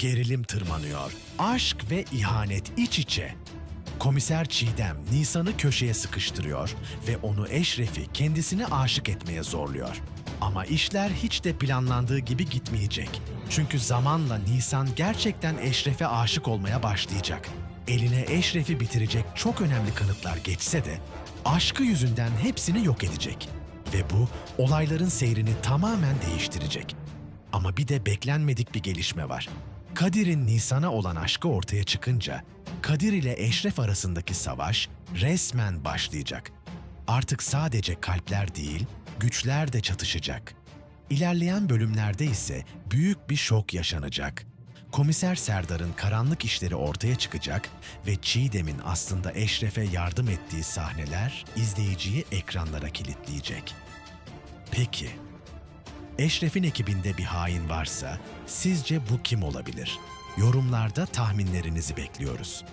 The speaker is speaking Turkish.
Gerilim tırmanıyor. Aşk ve ihanet iç içe. Komiser Çiğdem Nisan'ı köşeye sıkıştırıyor ve onu Eşref'i kendisine aşık etmeye zorluyor. Ama işler hiç de planlandığı gibi gitmeyecek. Çünkü zamanla Nisan gerçekten Eşref'e aşık olmaya başlayacak. Eline Eşref'i bitirecek çok önemli kanıtlar geçse de aşkı yüzünden hepsini yok edecek. Ve bu olayların seyrini tamamen değiştirecek. Ama bir de beklenmedik bir gelişme var. Kadir'in Nisan'a olan aşkı ortaya çıkınca Kadir ile Eşref arasındaki savaş resmen başlayacak. Artık sadece kalpler değil, güçler de çatışacak. İlerleyen bölümlerde ise büyük bir şok yaşanacak. Komiser Serdar'ın karanlık işleri ortaya çıkacak ve Çiğdem'in aslında Eşref'e yardım ettiği sahneler izleyiciyi ekranlara kilitleyecek. Peki, Eşref'in ekibinde bir hain varsa sizce bu kim olabilir? Yorumlarda tahminlerinizi bekliyoruz.